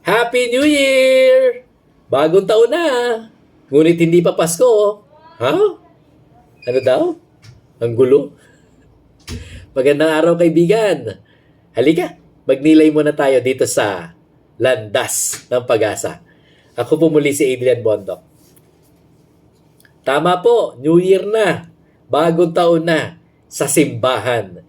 Happy New Year! Bagong taon na. Ngunit hindi pa Pasko. Ha? Ano daw? Ang gulo. Magandang araw kaibigan. Halika, magnilay muna tayo dito sa Landas ng Pag-asa. Ako po muli si Adrian Bondok. Tama po, New Year na. Bagong taon na sa simbahan.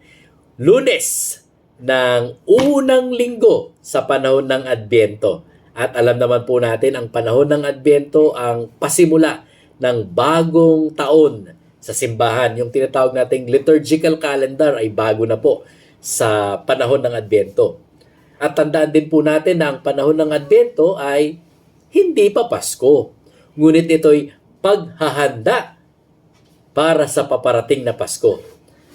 Lunes ng unang linggo sa panahon ng Adbyento. At alam naman po natin, ang panahon ng Adbyento ang pasimula ng bagong taon sa simbahan. Yung tinatawag nating liturgical calendar ay bago na po sa panahon ng Adbyento. At tandaan din po natin na ang panahon ng Adbyento ay hindi pa Pasko. Ngunit ito'y paghahanda para sa paparating na Pasko.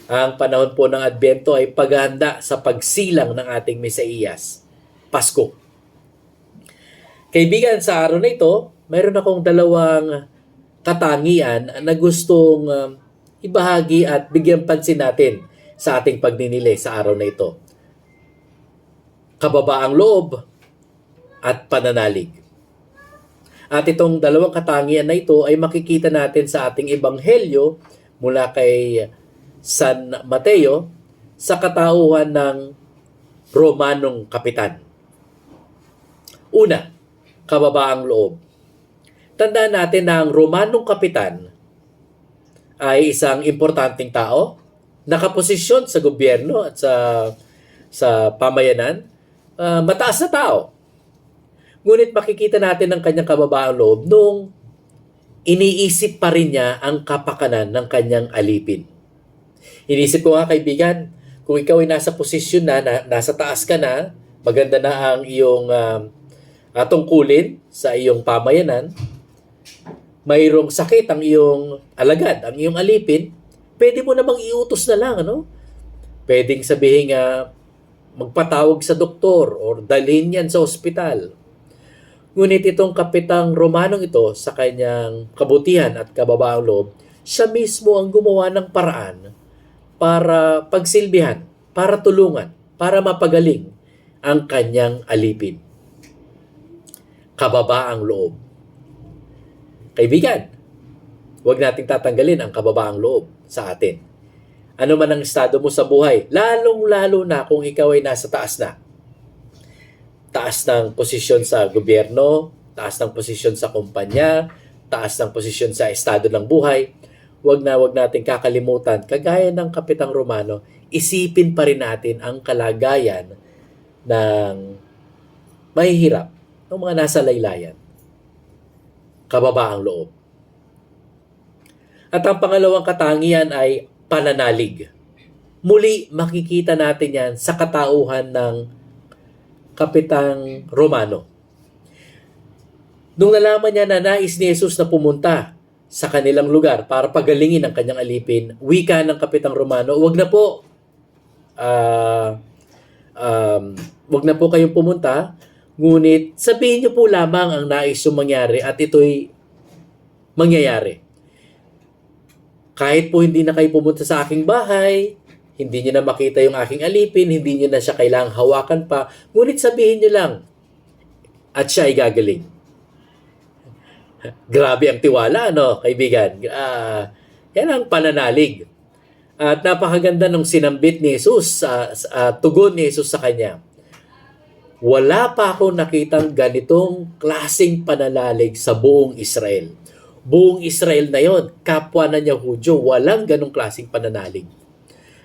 Ang panahon po ng Adbyento ay paghahanda sa pagsilang ng ating Mesiyas, Pasko. Kaibigan, sa araw na ito, mayroon akong dalawang katangian na gustong um, ibahagi at bigyan pansin natin sa ating pagninilay sa araw na ito. Kababaang loob at pananalig. At itong dalawang katangian na ito ay makikita natin sa ating ebanghelyo mula kay San Mateo sa katauhan ng Romanong kapitan. Una, kababaang loob. Tandaan natin na ang Romanong kapitan ay isang importanteng tao, nakaposisyon sa gobyerno at sa sa pamayanan, ah, mataas na tao. Ngunit makikita natin ang kanyang kababaang loob nung iniisip pa rin niya ang kapakanan ng kanyang alipin. Inisip ko nga kaibigan, kung ikaw ay nasa posisyon na, na nasa taas ka na, maganda na ang iyong um, uh, tungkulin sa iyong pamayanan, mayroong sakit ang iyong alagad, ang iyong alipin, pwede mo namang iutos na lang, ano? Pwedeng sabihin nga, magpatawag sa doktor or dalhin yan sa ospital. Ngunit itong kapitang Romanong ito sa kanyang kabutihan at kababaang loob, siya mismo ang gumawa ng paraan para pagsilbihan, para tulungan, para mapagaling ang kanyang alipin. Kababaang loob. Kaibigan, huwag nating tatanggalin ang kababaang loob sa atin. Ano man ang estado mo sa buhay, lalong-lalo na kung ikaw ay nasa taas na. Taas ng posisyon sa gobyerno, taas ng posisyon sa kumpanya, taas ng posisyon sa estado ng buhay, wag na wag natin kakalimutan, kagaya ng Kapitang Romano, isipin pa rin natin ang kalagayan ng mahihirap, ng mga nasa laylayan. Kababaang loob. At ang pangalawang katangian ay pananalig. Muli makikita natin yan sa katauhan ng Kapitang Romano. Nung nalaman niya na nais ni Jesus na pumunta sa kanilang lugar para pagalingin ang kanyang alipin, wika ng Kapitang Romano, wag na po, ah, um, wag na po kayong pumunta, ngunit sabihin niyo po lamang ang nais yung mangyari at ito'y mangyayari. Kahit po hindi na kayo pumunta sa aking bahay, hindi niyo na makita yung aking alipin, hindi niyo na siya kailangang hawakan pa, ngunit sabihin niyo lang at siya ay gagaling. Grabe ang tiwala, no, kaibigan? Ah, yan ang pananalig. At napakaganda ng sinambit ni Jesus, sa sa- tugon ni Jesus sa kanya. Wala pa ako nakitang ganitong klasing pananalig sa buong Israel. Buong Israel na yon, kapwa na niya Hudyo, walang ganong klasing pananalig.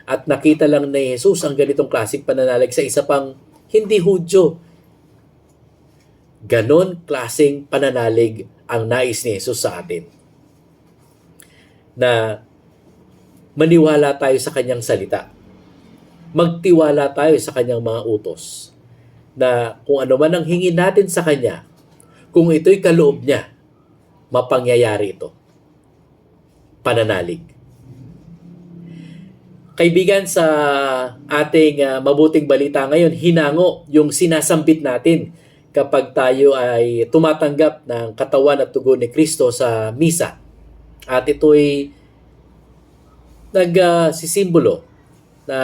At nakita lang ni Jesus ang ganitong klaseng pananalig sa isa pang hindi Hudyo. Ganon klaseng pananalig ang nais ni Jesus sa atin. Na maniwala tayo sa kanyang salita. Magtiwala tayo sa kanyang mga utos. Na kung ano man ang hingin natin sa kanya, kung ito'y kaloob niya, mapangyayari ito. Pananalig. Kaibigan sa ating ah, mabuting balita ngayon, hinango yung sinasambit natin kapag tayo ay tumatanggap ng katawan at tugon ni Kristo sa misa. At ito'y nagsisimbolo na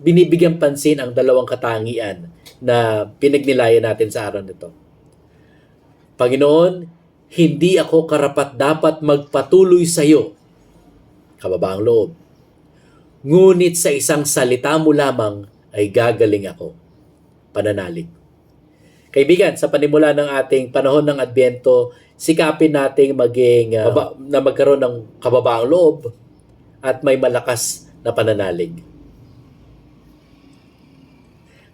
binibigyan pansin ang dalawang katangian na pinagnilayan natin sa araw nito. Panginoon, hindi ako karapat dapat magpatuloy sa iyo, kababaang loob. Ngunit sa isang salita mo lamang ay gagaling ako. Pananalig. Kaibigan, sa panimula ng ating panahon ng Adbyento, sikapin nating maging uh, baba- na magkaroon ng kababaang loob at may malakas na pananalig.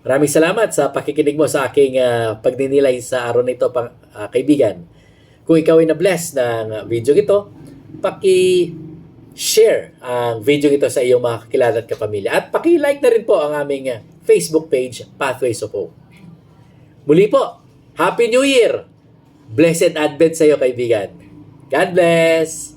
Maraming salamat sa pakikinig mo sa aking uh, pagninilay sa araw nito, pang, uh, kaibigan. Kung ikaw ay na-bless ng video ito, paki-share ang video ito sa iyong mga kakilala at kapamilya. At paki-like na rin po ang aming Facebook page, Pathways of Hope. Muli po, Happy New Year! Blessed Advent sa iyo, kaibigan. God bless!